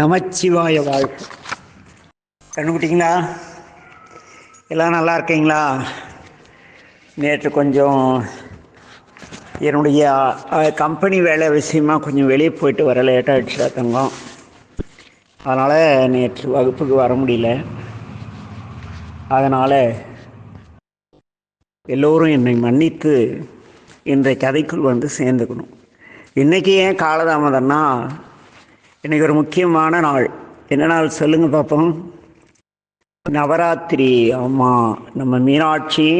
நமச்சிவாய வாழ்த்து கண்டுபிட்டிங்களா எல்லாம் நல்லா இருக்கீங்களா? நேற்று கொஞ்சம் என்னுடைய கம்பெனி வேலை விஷயமா கொஞ்சம் வெளியே போயிட்டு வர லேட்டாகிடுச்சு தங்கம். அதனால் நேற்று வகுப்புக்கு வர முடியல. அதனால் எல்லோரும் என்னை மன்னித்து இன்றைய கதைக்குள் வந்து சேர்ந்துக்கணும். இன்றைக்கி ஏன் காலதாமதம்னா இன்றைக்கி ஒரு முக்கியமான நாள். என்ன நாள் சொல்லுங்க பார்ப்போம் நவராத்திரி. ஆமாம் நம்ம மீனாட்சி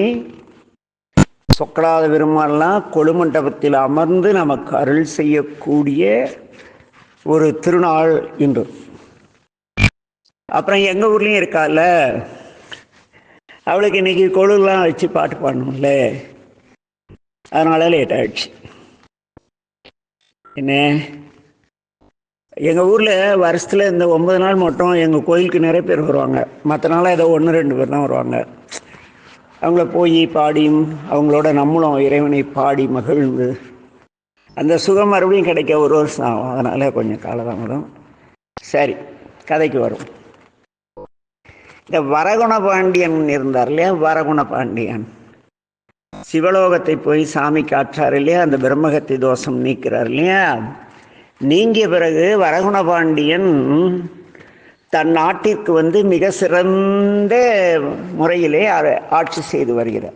சொக்கலாத பெருமாள்லாம் கொழுமண்டபத்தில் அமர்ந்து நமக்கு அருள் செய்யக்கூடிய ஒரு திருநாள் இன்று. அப்புறம் எங்கள் ஊர்லேயும் இருக்கால. அவளுக்கு இன்னைக்கு கொழுலாம் வச்சு பாட்டு பாடணும்ல. அதனால லேட் ஆயிடுச்சு. என்ன? எங்கள் ஊரில் வருஷத்தில் இந்த ஒன்பது நாள் மட்டும் எங்கள் கோயிலுக்கு நிறைய பேர் வருவாங்க. மற்ற நாள் ஏதோ ஒன்று ரெண்டு பேர் தான் வருவாங்க. அவங்கள போய் பாடியும் அவங்களோட நம்மளும் இறைவனை பாடி மகிழ்ந்து. அந்த சுகம் மறுபடியும் கிடைக்க ஒரு வருஷம் ஆகும். அதனால் கொஞ்சம் காலதாமதம். சரி கதைக்கு வரும். இந்த வரகுண பாண்டியன் இருந்தார் இல்லையா? வரகுண பாண்டியன். சிவலோகத்தை போய் சாமி காற்றார் இல்லையா? அந்த பிரம்மகத்தி தோஷம் நீக்கிறார் இல்லையா? நீங்கிய பிறகு வரகுண பாண்டியன் தன் நாட்டிற்கு வந்து மிக சிறந்த முறையிலே ஆ- ஆட்சி செய்து வருகிறார்.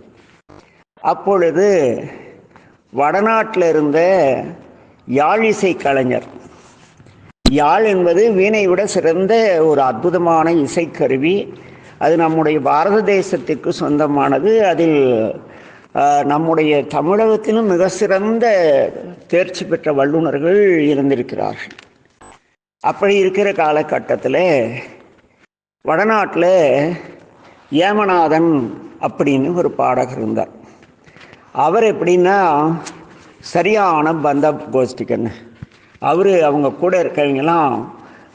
அப்பொழுது வடநாட்டில் இருந்த யாழிசை கலைஞர். யாழ் என்பது வீணை விட சிறந்த ஒரு அற்புதமான இசைக்கருவி. அது நம்முடைய பாரத தேசத்திற்கு சொந்தமானது. அதில் நம்முடைய தமிழகத்திலும் மிக சிறந்த தேர்ச்சி பெற்ற வல்லுநர்கள் இருந்திருக்கிறார்கள். அப்படி இருக்கிற காலகட்டத்தில் வடநாட்டில் ஏமநாதன் அப்படின்னு ஒரு பாடகர் இருந்தார். அவர் எப்படின்னா சரியான பந்த கோஷ்டிக்கன்னு அவர் அவங்க கூட இருக்கவங்கெல்லாம்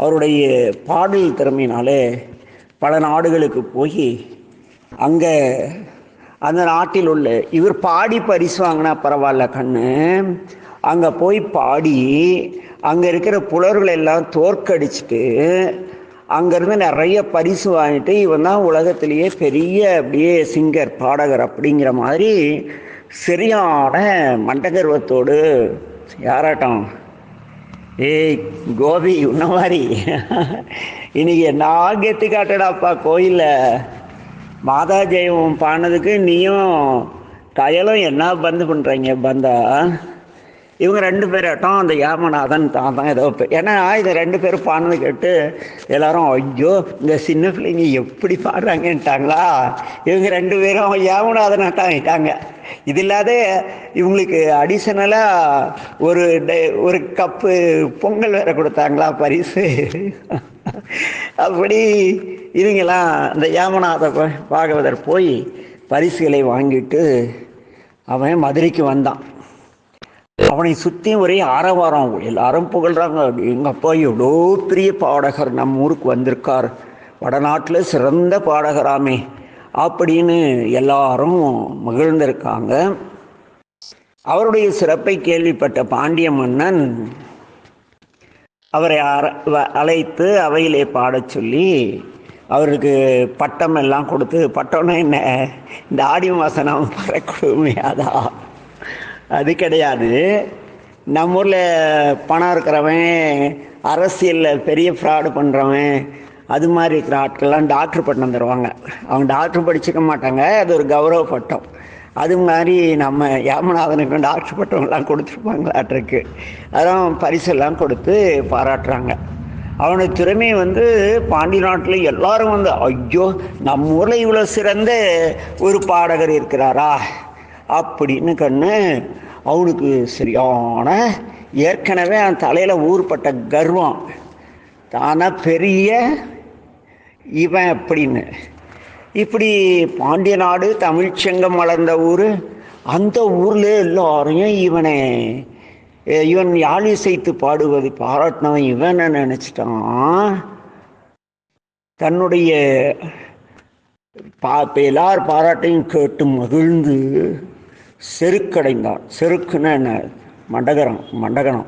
அவருடைய பாடல் திறமையினாலே பல நாடுகளுக்கு போய் அங்கே அந்த நாட்டில் உள்ள இவர் பாடி பரிசு வாங்கினா பரவாயில்ல கண்ணு. அங்கே போய் பாடி அங்கே இருக்கிற புலர்களை எல்லாம் தோற்கடிச்சிட்டு அங்கேருந்து நிறைய பரிசு வாங்கிட்டு இவன் தான் உலகத்திலேயே பெரிய அப்படியே சிங்கர் பாடகர் அப்படிங்கிற மாதிரி சரியான மண்டகர்வத்தோடு யாராட்டம்? ஏய் கோபி உன்ன மாதிரி. இன்னைக்கு நான் கெத்து காட்டடாப்பா கோயிலில்? மாதா ஜெயம் பாடினதுக்கு நீயும் கயலும் என்ன பந்து பண்ணுறீங்க பந்தா? இவங்க ரெண்டு பேராட்டம் அந்த யாமநாதன் தான் தான் ஏதோ ஏன்னா இது ரெண்டு பேரும் பாடினது கேட்டு எல்லாரும் ஐயோ இந்த சின்ன பிள்ளைங்க எப்படி பாடுறாங்கன்ட்டாங்களா? இவங்க ரெண்டு பேரும் யாமநாதனாட்டம் ஆகிட்டாங்க இது இல்லாத இவங்களுக்கு அடிஷனலாக ஒரு ஒரு கப்பு பொங்கல் வேற கொடுத்தாங்களா பரிசு? அப்படி இவங்கெல்லாம் அந்த யாமநாத பாகவதர் போய் பரிசுகளை வாங்கிட்டு அவன் மதுரைக்கு வந்தான். அவனை சுற்றி ஒரே ஆரவாரம் எல்லாரும் புகழ்றாங்க. எங்கள் அப்பா எவ்வளோ பெரிய பாடகர் நம்ம ஊருக்கு வந்திருக்கார். வடநாட்டில் சிறந்த பாடகராமே. அப்படின்னு எல்லாரும் மகிழ்ந்திருக்காங்க. அவருடைய சிறப்பை கேள்விப்பட்ட பாண்டிய மன்னன் அவரை வ- அழைத்து அவையிலே பாடச் சொல்லி அவருக்கு பட்டம் எல்லாம் கொடுத்து பட்டம்னா என்ன? இந்த ஆடி மாதம் நாம் பறக்கொடுமையாதா அது கிடையாது. நம்ம ஊரில் பணம் இருக்கிறவன் அரசியலில் பெரிய ஃப்ராடு பண்ணுறவன் அது மாதிரி இருக்கிற ஆட்கள்லாம் டாக்டர் பட்டம் தருவாங்க. அவங்க டாக்டர் படிச்சுக்க மாட்டாங்க. அது ஒரு கௌரவ பட்டம். அது மாதிரி நம்ம யாமநாதனுக்கு டாக்டர் பட்டம்லாம் கொடுத்துருப்பாங்களாட்டிருக்கு. அதெல்லாம் பரிசெல்லாம் கொடுத்து பாராட்டுறாங்க. அவனுடைய திறமை வந்து பாண்டி நாட்டில் எல்லாரும் வந்து ஐயோ நம்ம ஊரில் இவ்வளோ சிறந்த ஒரு பாடகர் இருக்கிறாரா? அப்படின்னு கண்ணு அவனுக்கு சரியான ஏற்கனவே அவன் தலையில் ஊர்பட்ட கர்வம். தானா பெரிய இவன் அப்படின்னு. இப்படி பாண்டிய நாடு தமிழ்ச்சங்கம் வளர்ந்த ஊர் அந்த ஊரில் எல்லாரையும் இவனை இவன் யாழ் இசைத்து பாடுவது பாராட்டினவன் இவனை நினச்சிட்டான்? தன்னுடைய பா எல்லார் பாராட்டையும் கேட்டு மகிழ்ந்து செருக்கடைந்தான். செருக்குன்னு என்ன? மண்டகரம் மண்டகனம்.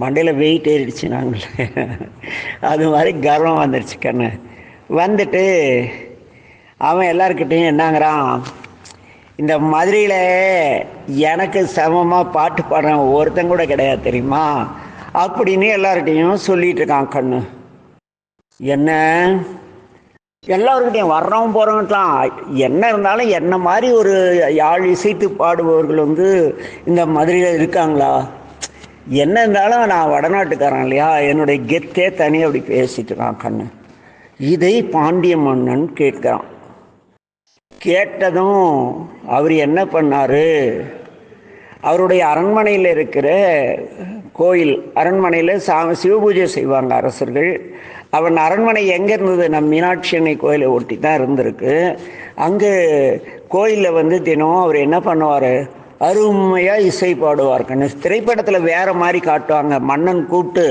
மண்டையில் வெயிட் ஏறிடுச்சு நாங்கள். அது மாதிரி கர்வம் வந்துடுச்சு கண்ணு. வந்துட்டு அவன் எல்லாருக்கிட்டையும் என்னங்கிறான்? இந்த மதுரையில் எனக்கு சமமாக பாட்டு பாடுறவன் ஒருத்தன் கூட கிடையாது தெரியுமா? அப்படின்னு எல்லார்கிட்டையும் சொல்லிட்டு இருக்கான் கண்ணு. என்ன? எல்லாருக்கிட்டையும் வர்றவன் போகிறவங்கலாம் என்ன இருந்தாலும் என்ன மாதிரி ஒரு யாழ் இசைத்து பாடுபவர்கள் வந்து இந்த மதுரையில் இருக்காங்களா? என்ன இருந்தாலும் நான் வடநாட்டுக்காரன் இல்லையா? என்னுடைய கெத்தே தனி அப்படி பேசிட்டு இருக்கான் கண்ணு. இதை பாண்டிய மன்னன் கேட்கிறான். கேட்டதும் அவர் என்ன பண்ணார்? அவருடைய அரண்மனையில் இருக்கிற கோயில் அரண்மனையில் சா சிவபூஜை செய்வாங்க அரசர்கள். அவன் அரண்மனை எங்கே இருந்தது? நம் மீனாட்சி அன்னை கோயிலை ஒட்டி தான் இருந்திருக்கு. அங்கே கோயிலில் வந்து தினம் அவர் என்ன பண்ணுவார்? அருமையாக இசை பாடுவார் கண்ணு திரைப்படத்தில் வேறு மாதிரி காட்டுவாங்க. மன்னன் கூப்பிட்டு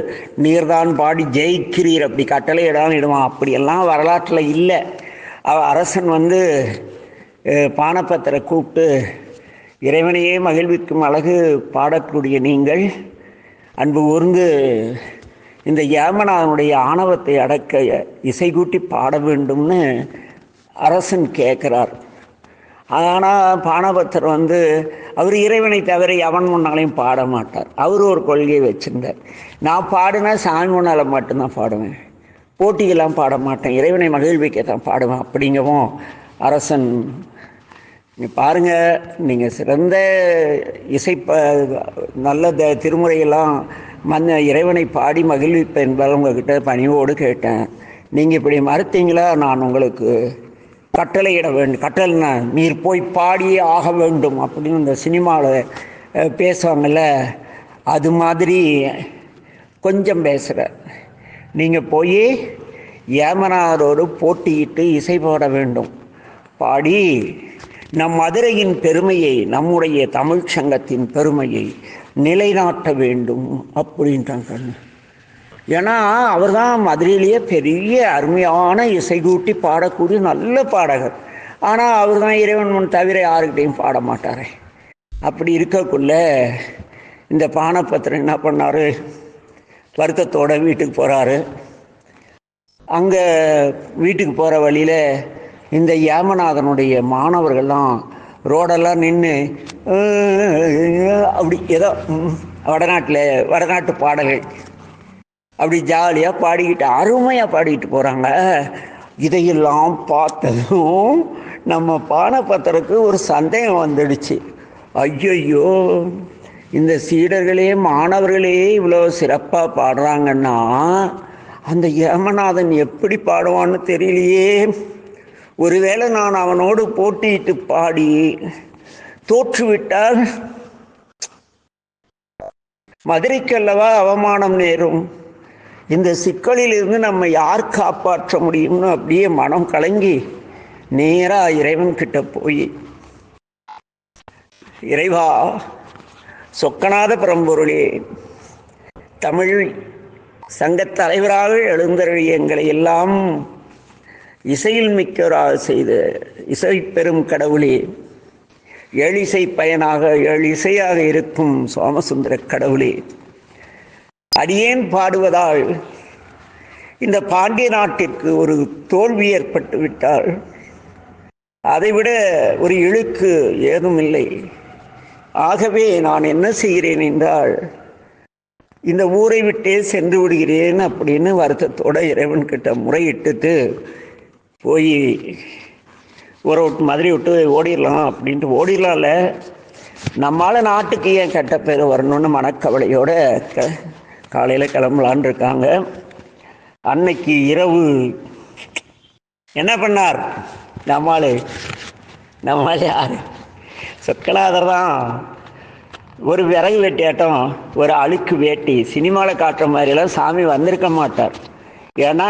நீர்தான் பாடி ஜெயிக்கிறீர். அப்படி கட்டளை இடாமல் இடுவான். அப்படியெல்லாம் வரலாற்றில் இல்லை. அரசன் வந்து பானப்பத்தரை கூப்பிட்டு இறைவனையே மகிழ்விக்கும் அழகு பாடக்கூடிய நீங்கள் அன்பு கூர்ந்து இந்த ஏமனாதனுடைய ஆணவத்தை அடக்க இசை கூட்டி பாட வேண்டும்னு அரசன் கேட்குறார். ஆனால் பானபத்தர் வந்து அவர் இறைவனை தவிர எவன் முன்னாலையும் பாட மாட்டார். அவர் ஒரு கொள்கையை வச்சுருந்தார். நான் பாடினா சாமி முன்னால் மட்டும்தான் பாடுவேன். போட்டியெல்லாம் பாட மாட்டேன். இறைவனை மகிழ்விக்க தான் பாடுவேன். அப்படிங்கவும் அரசன் பாருங்க நீங்கள் சிறந்த இசை ப நல்ல த திருமுறையெல்லாம் மன்ன இறைவனை பாடி மகிழ்விப்பேன் என்பதை உங்ககிட்ட பணிவோடு கேட்டேன். நீங்கள் இப்படி மறுத்தீங்களா? நான் உங்களுக்கு கட்டளையிட வேண்டும் கட்டளைனா நீர் போய் பாடியே ஆக வேண்டும் அப்படின்னு இந்த சினிமாவில் பேசுவாங்கள்ல அது மாதிரி கொஞ்சம் பேசுகிற நீங்கள் போய் ஏமனாரோடு போட்டியிட்டு இசை பாட வேண்டும். பாடி நம் மதுரையின் பெருமையை நம்முடைய தமிழ் சங்கத்தின் பெருமையை நிலைநாட்ட வேண்டும் அப்படின்ட்டாங்க ஏன்னா அவர் தான் மதுரையிலேயே பெரிய அருமையான இசைகூட்டி பாடக்கூடிய நல்ல பாடகர். ஆனால் அவர் தான் இறைவன் முன் தவிர யாருக்கிட்டையும் பாட மாட்டாரே. அப்படி இருக்கக்குள்ள இந்த பானபத்திரம் என்ன பண்ணார்? வருத்தத்தோடு வீட்டுக்கு போகிறாரு அங்கே வீட்டுக்கு போகிற வழியில் இந்த ஏமநாதனுடைய மாணவர்கள்லாம் ரோடெல்லாம் நின்று அப்படி ஏதோ வடநாட்டில் வடநாட்டு பாடல்கள். அப்படி ஜாலியாக பாடிக்கிட்டு அருமையாக பாடிக்கிட்டு போகிறாங்க இதையெல்லாம் பார்த்ததும் நம்ம பானபத்திரக்கு ஒரு சந்தேகம் வந்துடுச்சு. ஐயையோ இந்த சீடர்களே மாணவர்களே இவ்வளோ சிறப்பாக பாடுறாங்கன்னா அந்த ஏமநாதன் எப்படி பாடுவான்னு தெரியலையே. ஒருவேளை நான் அவனோடு போட்டியிட்டு பாடி தோற்றுவிட்டால் மதுரைக்கல்லவா அவமானம் நேரும். இந்த சிக்கலிலிருந்து நம்ம யார் காப்பாற்ற முடியும்னு அப்படியே மனம் கலங்கி நேராக இறைவன் கிட்ட போய் இறைவா சொக்கநாத பரம்பொருளே தமிழ் சங்கத் தலைவராக எழுந்தருளிய எங்களை எல்லாம் இசையில் மிக்கவராக செய்த இசை பெரும் கடவுளே எழிசை பயனாக எழிசையாக இசையாக இருக்கும் சோமசுந்தர கடவுளே. அடியேன் பாடுவதால் இந்த பாண்டிய நாட்டிற்கு ஒரு தோல்வி ஏற்பட்டு விட்டால் அதைவிட ஒரு இழுக்கு ஏதும் இல்லை. ஆகவே நான் என்ன செய்கிறேன் என்றால் இந்த ஊரை விட்டே சென்று விடுகிறேன் அப்படின்னு வருத்தத்தோட இறைவன்கிட்ட முறையிட்டுட்டு போய் ஊரை விட்டு மதுரை விட்டு ஓடிடலாம் அப்படின்ட்டு ஓடிடலாம்ல நம்மளால் நாட்டுக்கு ஏன் கெட்ட பேர் வரணும்னு மனக்கவலையோட க காலையில் கிளம்பலான் இருக்காங்க. அன்னைக்கு இரவு என்ன பண்ணார்? நம்மால் நம்மால் யார்? சொக்கநாதர் தான். ஒரு விறகு வெட்டியாட்டம் ஒரு அழுக்கு வேட்டி சினிமாவில் காட்டுற மாதிரிலாம் சாமி வந்திருக்க மாட்டார். ஏன்னா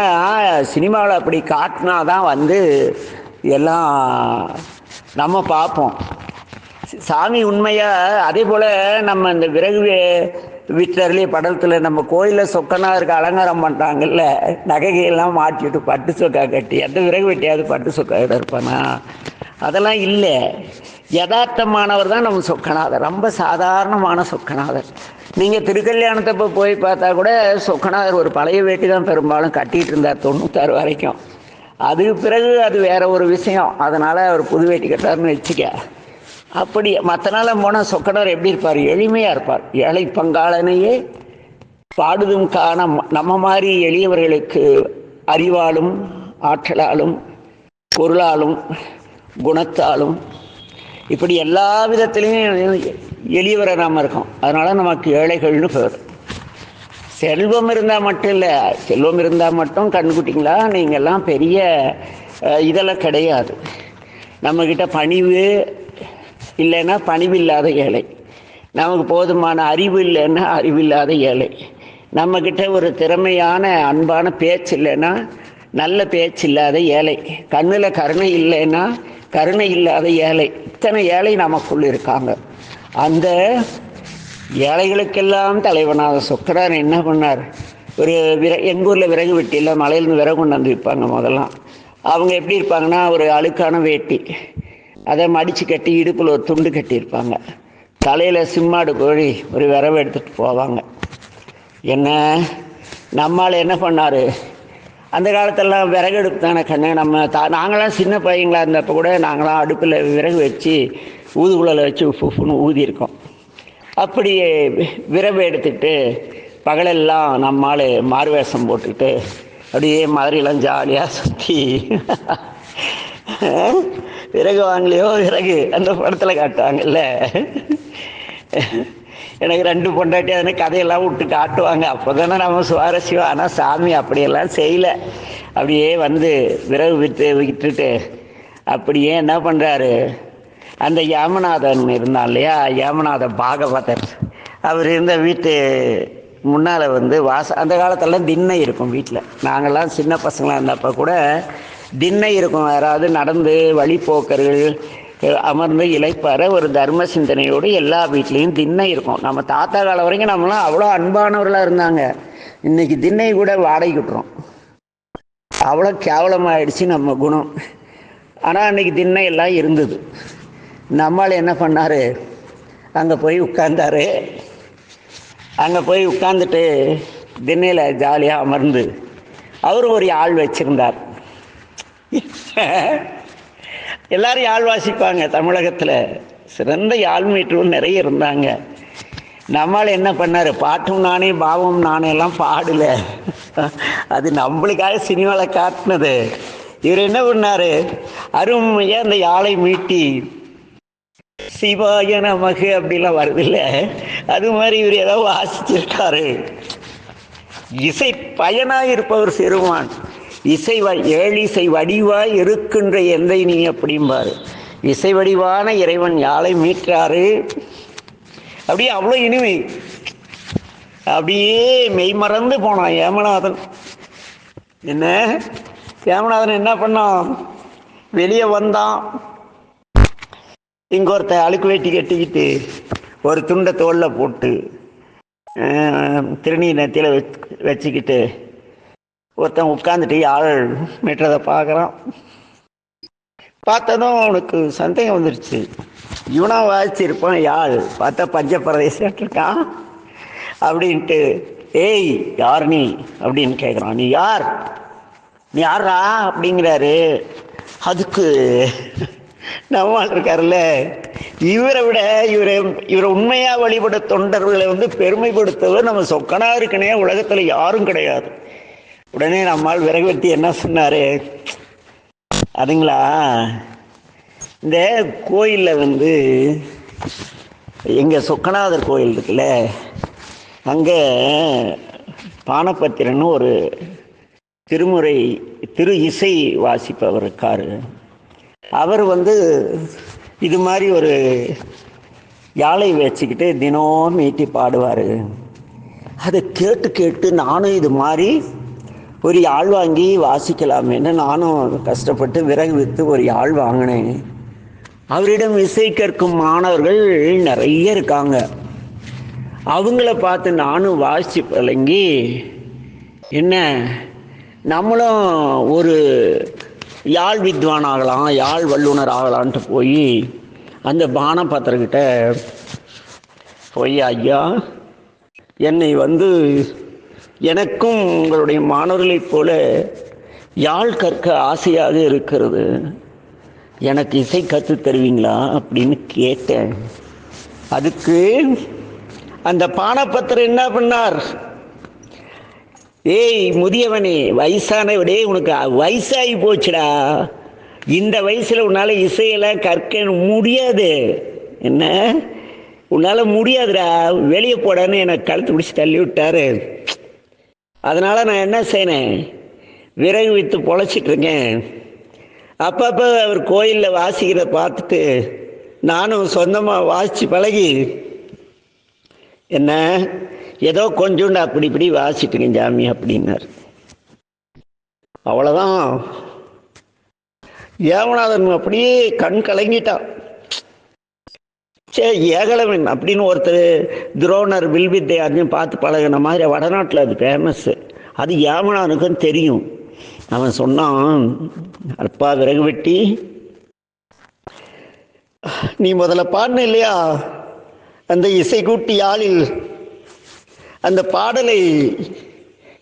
சினிமாவில் அப்படி காட்டினா தான் வந்து எல்லாம் நம்ம பார்ப்போம். சாமி உண்மையாக அதே போல் நம்ம இந்த விறகு வே- படத்தில் நம்ம கோயிலில் சொக்கனாக இருக்க அலங்காரம் பண்ணுறாங்கல்ல நகைகையெல்லாம் மாட்டிட்டு பட்டு சொக்கா கட்டி அந்த விறகு வெட்டியாவது பட்டு சொக்கா இருப்பானா அதெல்லாம் இல்லை. யதார்த்தமானவர் தான் நம்ம சொக்கநாதர். ரொம்ப சாதாரணமான சொக்கநாதர். நீங்கள் திருக்கல்யாணத்தப்போ போய் பார்த்தா கூட சொக்கநாதர் ஒரு பழைய வேட்டி தான் பெரும்பாலும் கட்டிகிட்டு இருந்தார் தொண்ணூத்தாறு வரைக்கும். அதுக்கு பிறகு அது வேற ஒரு விஷயம். அதனால் அவர் புது வேட்டி கட்டார்னு வச்சுக்க. அப்படி மற்ற நாள் போனால் சொக்கநாதர் எப்படி இருப்பார்? எளிமையாக இருப்பார். ஏழை பங்காளனையே பாடுதும் காண நம்ம மாதிரி எளியவர்களுக்கு அறிவாலும் ஆற்றலாலும் பொருளாலும் குணத்தாலும் இப்படி எல்லா விதத்திலையும் எளியவரை நாம் இருக்கோம். அதனால் நமக்கு ஏழைகள்னு பேர். செல்வம் இருந்தால் மட்டும் இல்லை. செல்வம் இருந்தால் மட்டும் கண்ணுக்குட்டிங்களா நீங்கள்லாம் பெரிய இதெல்லாம் கிடையாது. நம்மக்கிட்ட பணிவு இல்லைன்னா பணிவு இல்லாத ஏழை. நமக்கு போதுமான அறிவு இல்லைன்னா அறிவில்லாத ஏழை. நம்மக்கிட்ட ஒரு திறமையான அன்பான பேச்சு இல்லைன்னா நல்ல பேச்சு இல்லாத ஏழை. கண்ணில் கருணை இல்லைன்னா கருணை இல்லாத ஏழை. இத்தனை ஏழை நமக்குள் இருக்காங்க. அந்த ஏழைகளுக்கெல்லாம் தலைவனாக சொக்கரார் என்ன பண்ணார்? ஒரு விற எங்கள் ஊரில் விறகு வெட்டியில் மலையிலேருந்து விறகு கொண்டு வந்து விற்பாங்க முதல்லாம். அவங்க எப்படி இருப்பாங்கன்னா ஒரு அழுக்கான வேட்டி. அதை மடித்து கட்டி இடுப்பில் ஒரு துண்டு கட்டியிருப்பாங்க. தலையில் சிம்மாடு கோழி ஒரு விரவை எடுத்துகிட்டு போவாங்க. என்ன? நம்மால் என்ன பண்ணார்? அந்த காலத்தெல்லாம் விறகு அடுப்பு தானே கண்ணு. நம்ம தா நாங்களாம் சின்ன பையங்களாக இருந்தப்போ கூட நாங்களாம் அடுப்பில் விறகு வச்சு ஊதுகுழலை வச்சு உஃப் உஃப்னு ஊதியிருக்கோம். அப்படி விரவு எடுத்துக்கிட்டு பகலெல்லாம் நம்மால் மாறுவேஷம் போட்டுக்கிட்டு அப்படியே மாதிரிலாம் ஜாலியாக சுற்றி விறகு வாங்கலையோ? விறகு அந்த படத்தில் காட்டுவாங்கல்ல. எனக்கு ரெண்டு பொண்டாட்டி அதனை கதையெல்லாம் விட்டு காட்டுவாங்க. அப்போ தானே நம்ம சுவாரஸ்யம். ஆனால் சாமி அப்படியெல்லாம் செய்யலை. அப்படியே வந்து விறகு விட்டு விட்டுட்டு அப்படியே என்ன பண்ணுறாரு அந்த யாமநாதன் இருந்தான் இல்லையா? யாமநாத பாகவதர். அவர் இருந்த வீட்டு முன்னால் வந்து வாச அந்த காலத்திலலாம் திண்ணை இருக்கும் வீட்டில் நாங்கள்லாம் சின்ன பசங்களாக இருந்தப்போ கூட திண்ணை இருக்கும். யாராவது நடந்து வழிபோக்கர்கள் அமர்ந்து இழைப்பார ஒரு தர்ம சிந்தனையோடு எல்லா வீட்லேயும் திண்ணை இருக்கும். நம்ம தாத்தா காலம் வரைக்கும் நம்மளாம் அவ்வளோ அன்பானவர்களாக இருந்தாங்க. இன்னைக்கு திண்ணை கூட வாடகைக்கு விட்டுறோம் அவ்வளோ கேவலமாயிடுச்சு நம்ம குணம். ஆனால் அன்னைக்கு திண்ணை எல்லாம் இருந்தது. நம்மால் என்ன பண்ணார்? அங்கே போய் உட்கார்ந்தாரு. அங்கே போய் உட்காந்துட்டு திண்ணையில் ஜாலியாக அமர்ந்து அவரும் ஒரு ஆள் வச்சுருந்தார். எல்லாரும் யாழ் வாசிப்பாங்க தமிழகத்தில். சிறந்த யாழ் மீட்டரும் நிறைய இருந்தாங்க. நம்மால் என்ன பண்ணார்? பாட்டும் நானே பாவம் நானே எல்லாம் பாடலை. அது நம்மளுக்காக சினிமாவில் காட்டினது. இவர் என்ன பண்ணார்? அருமையாக அந்த யாழை மீட்டி சிவாய நமகு அப்படிலாம் வருதில்ல. அது மாதிரி இவர் ஏதோ வாசிச்சிருக்காரு. இசை பயனாக இருப்பவர் சிறுவான். இசை வ ஏழிசை வடிவாய் இருக்கின்ற எந்தை நீ அப்படிம்பாரு. இசை வடிவான இறைவன் யாழை மீட்டாரு? அப்படியே அவ்வளோ இனிமை. அப்படியே மெய்மறந்து போனான் ஏமநாதன். என்ன? ஏமநாதன் என்ன பண்ணான்? வெளியே வந்தான். இங்கே ஒருத்தன் அழுக்கு வேட்டி கட்டிக்கிட்டு ஒரு துண்டை தோளில் போட்டு திருநீர் திருநீ நெத்தியில் வச்சுக்கிட்டு ஒருத்தன் உட்காந்துட்டு யாழ் மெட்டுறதை பார்க்குறான். பார்த்ததும் அவனுக்கு சந்தேகம் வந்துடுச்சு இவனா வாசிச்சிருப்பான் யாழ் பார்த்தா பஞ்ச பிரதேசம் இருக்கான். அப்படின்ட்டு ஏய் யார் நீ? அப்படின்னு கேட்குறான் நீ யார்? நீ யாரா அப்படிங்கிறாரு. அதுக்கு நம்மால் இருக்காருல்ல. இவரை விட இவரை இவரை உண்மையாக வழிபட தொண்டர்களை வந்து பெருமைப்படுத்தவர் நம்ம சொக்கனாக இருக்கனே உலகத்தில் யாரும் கிடையாது. உடனே நம்மால் விறகு வெட்டி என்ன சொன்னாரு? அதுங்களா? இந்த கோயிலில் வந்து எங்கள் சொக்கநாதர் கோயில் இருக்குல்ல அங்கே பானபத்திரன்னு ஒரு திருமுறை திரு இசை வாசிப்பவர் இருக்கார். அவர் வந்து இது மாதிரி ஒரு யாழை வச்சுக்கிட்டு தினம் மீட்டி பாடுவார். அதை கேட்டு கேட்டு நானும் இது மாதிரி ஒரு யாழ் வாங்கி வாசிக்கலாமேன்னு நானும் கஷ்டப்பட்டு விறகு விற்று ஒரு யாழ் வாங்கினேன். அவரிடம் இசை கற்கும் மாணவர்கள் நிறைய இருக்காங்க. அவங்கள பார்த்து நானும் வாசித்து பழங்கி என்ன நம்மளும் ஒரு யாழ் வித்வான் ஆகலாம் யாழ் வல்லுனர் ஆகலான்ட்டு போய் அந்த பானபத்திரக்கிட்ட போய் ஐயா என்னை வந்து எனக்கும் உங்களுடைய மாணவர்களைப் போல யாழ் கற்க ஆசையாக இருக்கிறது. எனக்கு இசை கற்று தருவீங்களா அப்படின்னு கேட்டேன். அதுக்கு அந்த பானபத்திரம் என்ன பண்ணார்? ஏய் முதியவனே வயசானவடே உனக்கு வயசாகி போச்சுடா. இந்த வயசில் உன்னால் இசையெல்லாம் கற்க முடியாது. என்ன? உன்னால் முடியாதுடா. வெளியே போடான்னு எனக்கு கழுத்து பிடிச்சி தள்ளி விட்டாரு. அதனால் நான் என்ன செய்யணேன் விறகு விற்று பொழைச்சிட்டு இருக்கேன். அப்பப்போ அவர் கோயிலில் வாசிக்கிறத பார்த்துட்டு நானும் சொந்தமாக வாசித்து பழகி என்ன? ஏதோ கொஞ்சோண்டு அப்படி இப்படி வாசிட்டுங்க ஜாமி அப்படின்னார். அவ்வளோதான் ஏவநாதன் அப்படியே கண் கலங்கிட்டான். சே ஏகலவன் அப்படின்னு ஒருத்தர் துரோணர் வில்வித்தை அதையும் பார்த்து பழகின மாதிரி வடநாட்டில் அது ஃபேமஸ்ஸு அது ஏமனானுக்கும் தெரியும். அவன் சொன்னான் அப்பா விறகு வெட்டி நீ முதல்ல பாடின இல்லையா? அந்த இசைக்கூட்டி யாழில் அந்த பாடலை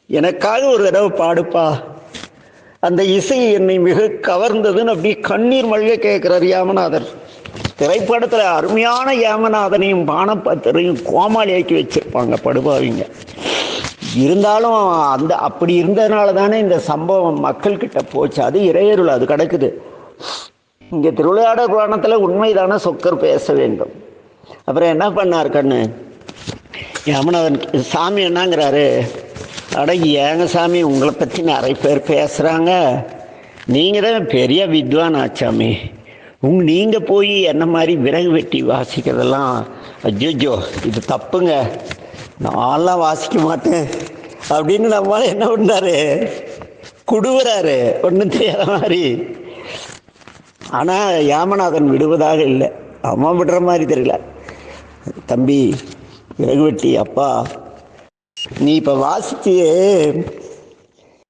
எனக்காக ஒரு தடவை பாடுப்பா. அந்த இசை என்னை மிக கவர்ந்ததுன்னு அப்படி கண்ணீர் மல்க கேட்குறார் யாமநாதர் திரைப்படத்தில் அருமையான ஏமநாதனையும் பானப்பத்தரையும் கோமாளியாக்கி வச்சிருப்பாங்க படுபாவிங்க. இருந்தாலும் அந்த அப்படி இருந்ததுனால தானே இந்த சம்பவம் மக்கள்கிட்ட போச்சு. அது இறையருள் அது கிடக்குது. இங்கே திருவிளையாட புராணத்தில் உண்மைதான சொக்கர் பேச வேண்டும். அப்புறம் என்ன பண்ணார் கண்ணு? யமுனவன் சாமி என்னங்கிறாரு? அட ஏங்க சாமி உங்களை பற்றி நிறைய பேர் பேசுகிறாங்க நீங்கள் தான் பெரிய வித்வான் ஆச்சாமி. உங் நீங்கள் போய் என்ன மாதிரி விறகு வெட்டி வாசிக்கிறதெல்லாம் அஜ்ஜோ இது தப்புங்க. நான்லாம் வாசிக்க மாட்டேன். அப்படின்னு நம்மளால என்ன பண்ணாரு குடுவுறாரு ஒன்றும் தெரியாத மாதிரி. ஆனால் யாமநாதன் விடுவதாக இல்லை. அம்மா விடுற மாதிரி தெரியல. தம்பி விறகு வெட்டி அப்பா. நீ இப்போ வாசிச்சு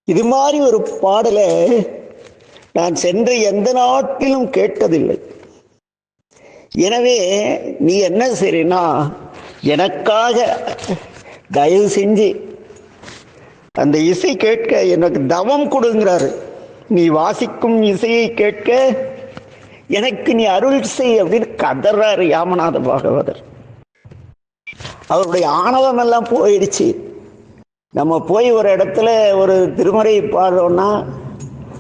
இது மாதிரி ஒரு பாடலை நான் சென்று எந்த நாட்டிலும் கேட்டதில்லை. எனவே நீ என்ன சரினா எனக்காக தயவு செஞ்சு அந்த இசை கேட்க எனக்கு தவம் கொடுங்கிறாரு. நீ வாசிக்கும் இசையை கேட்க எனக்கு நீ அருள் செய் அப்படின்னு கதறாரு யாமநாத பாகவதர். அவருடைய ஆணவம் எல்லாம் போயிடுச்சு. நம்ம போய் ஒரு இடத்துல ஒரு திருமறை பாடுறோம்னா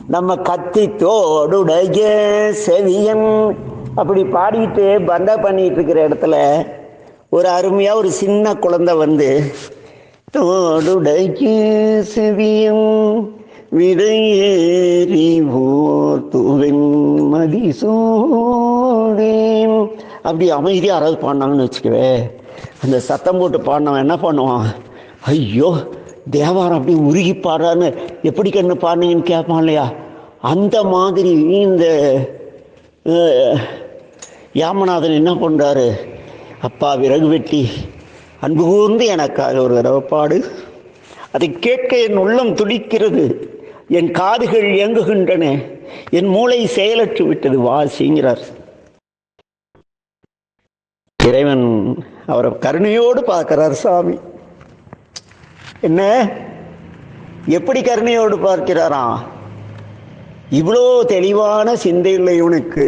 நம்ம கத்தி தோடுடைய செவியன். அப்படி பாடிட்டு பந்தா பண்ணிட்டு இருக்கிற இடத்துல ஒரு அருமையாக ஒரு சின்ன குழந்தை வந்து தோடுடைய செவியம் விடையேறி ஓர் துவென் மதிசூடேம் அப்படி அமைதியாக யாராவது பாடினாங்கன்னு வச்சுக்கவே அந்த சத்தம் போட்டு பாடினவன் என்ன பண்ணுவான் ஐயோ தேவாரம் அப்படி உருகி பாடுறான்னு எப்படி கண்ணு பாடினீங்கன்னு கேட்பான் இல்லையா? அந்த மாதிரி இந்த யாமநாதன் என்ன பண்ணுறாரு அப்பா விறகு வெட்டி அன்பு கூர்ந்து எனக்காக ஒரு தடவை பாடு. அதை கேட்க என் உள்ளம் துடிக்கிறது. என் காதுகள் இயங்குகின்றன. என் மூளை செயலற்று விட்டது வாசிங்கிறார். இறைவன் அவரை கருணையோடு பார்க்கிறார் சாமி. என்ன? எப்படி கருணையோடு பார்க்கிறாராம் இவ்வளோ தெளிவான சிந்தையில் இவனுக்கு.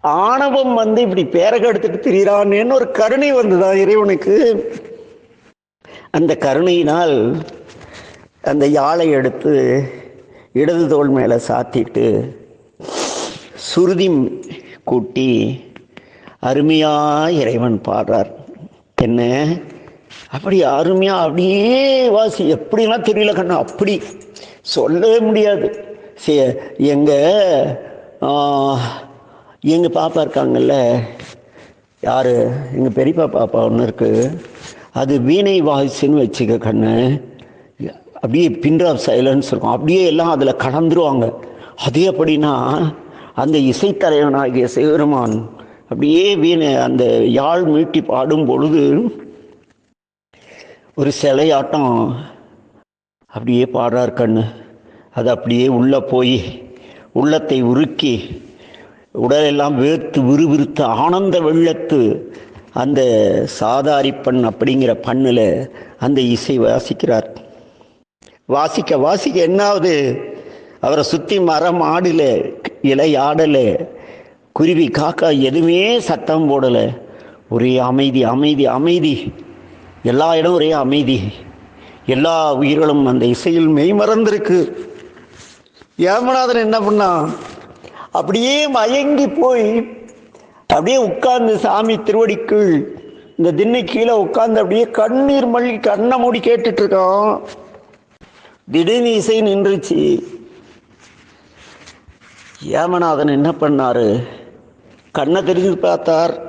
ஆணவம் வந்து இப்படி பேரக எடுத்துட்டு திரியிறான்னு ஒரு கருணை வந்ததா இறைவனுக்கு? அந்த கருணையினால் அந்த யாழை எடுத்து இடது தோள் மேலே சாத்திட்டு சுருதி கூட்டி அருமையாக இறைவன் பாடுறார். என்ன? அப்படி அருமையா அப்படியே வாசி. எப்படிலாம் தெரியல கண்ணா? அப்படி. சொல்லவே முடியாது. சே எங்க எங்கள் பாப்பா இருக்காங்கல்ல? யார்? எங்கள் பெரியப்பா பாப்பா ஒன்று இருக்குது அது வீணை வாய்ஸ்ன்னு வச்சுக்க கண்ணு. அப்படியே பின்ட்ராப் சைலன்ஸ் இருக்கும். அப்படியே எல்லாம் அதில் கலந்துருவாங்க. அது எப்படின்னா அந்த இசைத்தலைவனாகிய சிவருமான் அப்படியே வீணை அந்த யாழ் மீட்டி பாடும் பொழுது ஒரு சிலையாட்டம் அப்படியே பாடுறார் கண்ணு. அது அப்படியே உள்ளே போய் உள்ளத்தை உருக்கி உடலெல்லாம் வேர்த்து விறுவிறுத்து ஆனந்த வெள்ளத்து அந்த சாதாரி பண் அப்படிங்கிற பண்ணில் அந்த இசை வாசிக்கிறார். வாசிக்க வாசிக்க என்னாவது? அவரை சுற்றி மரம் ஆடல இலை ஆடலை குருவி காக்கா எதுவுமே சத்தம் போடலை. ஒரே அமைதி அமைதி அமைதி. எல்லா இடம் ஒரே அமைதி. எல்லா உயிர்களும் அந்த இசையில் மெய்மறந்திருக்கு ஏமநாதன் என்ன பண்ணான் அப்படியே மயங்கி போய் அப்படியே உட்கார்ந்து சாமி திருவடிக்குள் இந்த திண்ணை கீழே உட்கார்ந்து அப்படியே கண்ணீர் மல்லி கண்ணை மூடி கேட்டுட்டு இருக்கான் திடீர்னு இசை நின்றுச்சு. ஏமநாதன் என்ன பண்ணாரு? கண்ணை தெரிஞ்சு பார்த்தார்.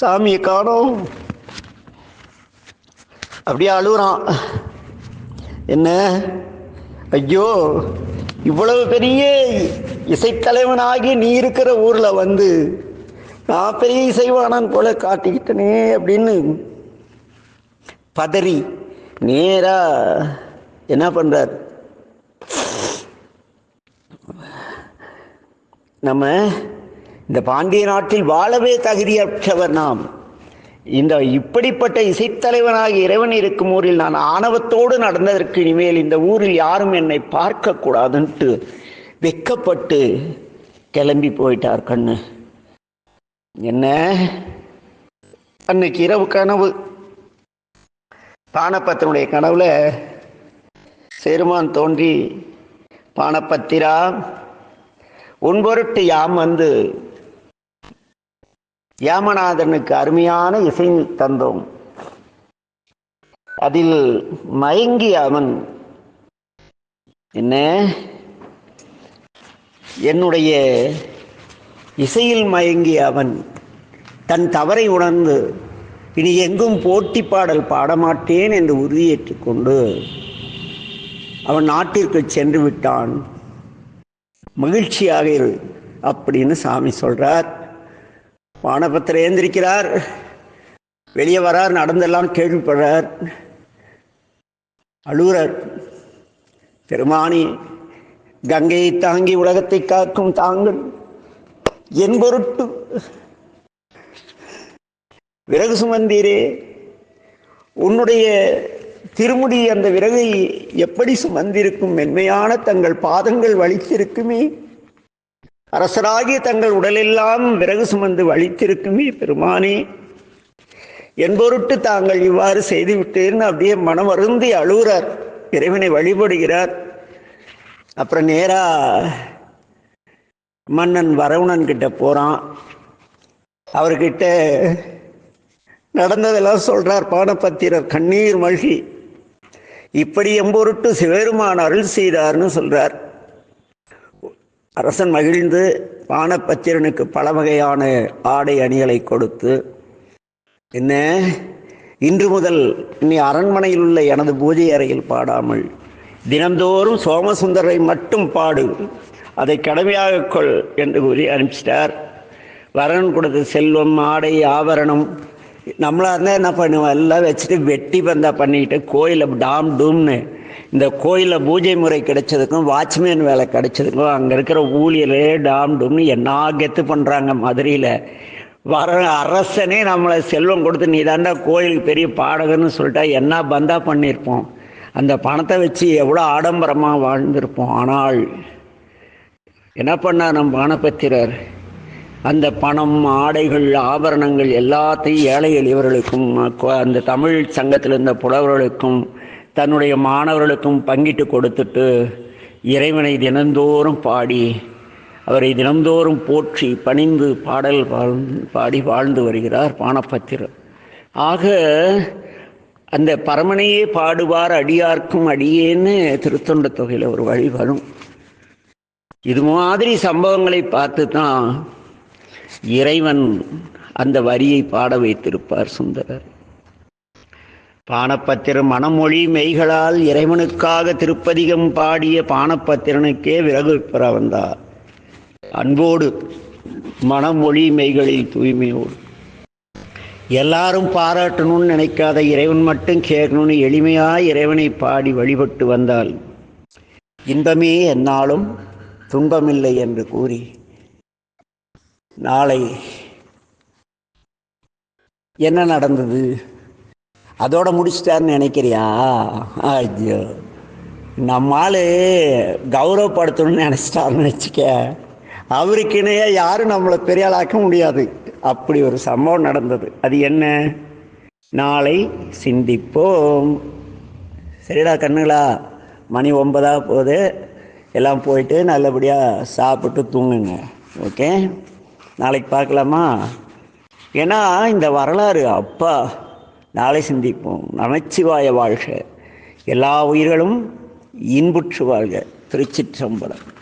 சாமியை காணோம். அப்படியே அழுகுறான். என்ன? ஐயோ இவ்வளவு பெரிய இசைத்தலைவனாகி நீ இருக்கிற ஊரில் வந்து நான் பெரிய இசைவானன் போல காட்டிக்கிட்டனே அப்படின்னு பதறி நேரா என்ன பண்ணுறார் நம்ம இந்த பாண்டிய நாட்டில் வாழவே தகுதியற்றவர் நாம். இந்த இப்படிப்பட்ட இசைத்தலைவனாக இறைவன் இருக்கும் ஊரில் நான் ஆணவத்தோடு நடந்ததற்கு இனிமேல் இந்த ஊரில் யாரும் என்னை பார்க்க கூடாதுன்ட்டு வெக்கப்பட்டு கிளம்பி போயிட்டார் கண்ணு. என்ன? அன்னைக்கு இரவு கனவு. பானப்பத்தினுடைய கனவுல செருமான் தோன்றி பானப்பத்திரா உன் பொருட்டு யாம் வந்து யாமநாதனுக்கு அருமையான இசை தந்தோம். அதில் மயங்கி அவன் என்ன? என்னுடைய இசையில் மயங்கி அவன் தன் தவறை உணர்ந்து இனி எங்கும் போட்டி பாடல் பாடமாட்டேன் என்று உறுதியேற்றுக் கொண்டு அவன் நாட்டிற்கு சென்று விட்டான். மகிழ்ச்சியாக இரு அப்படின்னு சாமி சொல்றார். வானபத்திர ஏந்திரிக்கிறார் வெளியே வரார் நடந்தெல்லாம் கேள்விப்படுறார். அழுகிறார். பெருமானி கங்கையை தாங்கி உலகத்தை காக்கும் தாங்கள் என் பொருட்டு. விறகு சுமந்தீரே உன்னுடைய திருமுடி அந்த விறகை எப்படி சுமந்திருக்கும்? மென்மையான தங்கள் பாதங்கள் வலித்திருக்குமே. அரசராகி தங்கள் உடலெல்லாம் விறகு சுமந்து வலித்திருக்குமே பெருமானே. என்பொருட்டு தாங்கள் இவ்வாறு செய்துவிட்டேன்னு அப்படியே மனம் வருந்தி அழுகிறார். இறைவனை வழிபடுகிறார். அப்புறம் நேரா மன்னன் வரவணன் கிட்ட போறான். அவர்கிட்ட நடந்ததெல்லாம் சொல்றார். பானபத்திரர் கண்ணீர் மல்கி. இப்படி எம்பொருட்டு சிவருமான் அருள் செய்தார்னு சொல்றார். அரசன் மகிழ்ந்து பானப்பத்திரனுக்கு பல வகையான ஆடை அணிகளை கொடுத்து என்ன? இன்று முதல் நீ அரண்மனையில் உள்ள எனது பூஜை அறையில் பாடாமல் தினந்தோறும் சோமசுந்தரை மட்டும் பாடு அதை கடமையாக கொள் என்று கூறி அனுப்பிச்சிட்டார். வரன் கொடுத்த செல்வம் ஆடை ஆபரணம் நம்மளா இருந்தால் என்ன பண்ணுவோம்? எல்லாம் வச்சுட்டு வெட்டி பந்தா பண்ணிக்கிட்டு கோயிலில் டாம் டூம்னு இந்த கோயிலில் பூஜை முறை கிடைச்சதுக்கும் வாட்ச்மேன் வேலை கிடைச்சதுக்கும் அங்கே இருக்கிற ஊழியரே டாம் டூம்னு என்ன கெத்து பண்ணுறாங்க மதுரையில். வர அரசனே நம்மளை செல்வம் கொடுத்து நீ தாண்டா கோயிலுக்கு பெரிய பாடகன்னு சொல்லிட்டா என்ன பந்தா பண்ணியிருப்போம் அந்த பணத்தை வச்சு எவ்வளோ ஆடம்பரமாக வாழ்ந்திருப்போம் ஆனால். என்ன பண்ணார் நம் பானபத்திரர் அந்த பணம் ஆடைகள் ஆபரணங்கள் எல்லாத்தையும் ஏழை எளியவர்களுக்கும் அந்த தமிழ் சங்கத்தில் இருந்த புலவர்களுக்கும் தன்னுடைய மாணவர்களுக்கும் பங்கிட்டு கொடுத்துட்டு இறைவனை தினந்தோறும் பாடி அவரை தினந்தோறும் போற்றி பணிந்து பாடல் வாழ் பாடி வாழ்ந்து வருகிறார் பானபத்திரர் ஆக அந்த பரமனையே பாடுவார் அடியார்க்கும் அடியேன்னு திருத்தொண்ட தொகையில் ஒரு வழி வரும். இது மாதிரி சம்பவங்களை பார்த்து தான் இறைவன் அந்த வரியை பாட வைத்திருப்பார் சுந்தரர். பானப்பத்திரம் மனமொழி மெய்களால் இறைவனுக்காக திருப்பதிகம் பாடிய பானப்பத்திரனுக்கே விறகு பெற வந்தார். அன்போடு மனமொழி மெய்களில் தூய்மையோடு. எல்லாரும் பாராட்டணும்னு நினைக்காத இறைவன் மட்டும் கேட்கணும்னு எளிமையாக இறைவனை பாடி வழிபட்டு வந்தால் இன்பமே என்னாலும் துன்பமில்லை என்று கூறி நாளை என்ன நடந்தது? அதோட முடிச்சிட்டாருன்னு நினைக்கிறியா? ஐயோ. நம்மால் கௌரவப்படுத்தணும்னு நினச்சிட்டாருன்னு வச்சுக்க. அவருக்கு இணையாக யாரும் நம்மளை பெரிய ஆளாக்க முடியாது. அப்படி ஒரு சம்பவம் நடந்தது. அது என்ன? நாளை சிந்திப்போம். சரிடா கண்ணுங்களா மணி ஒன்பதாக போகுது. எல்லாம் போயிட்டு நல்லபடியாக சாப்பிட்டு தூங்குங்க. ஓகே? நாளைக்கு பார்க்கலாமா? ஏன்னா இந்த வரலாறு அப்பா. நாளை சிந்திப்போம். நமச்சிவாய வாழ்க. எல்லா உயிர்களும் இன்புற்று வாழ்க. திருச்சிற்றம்பலம்.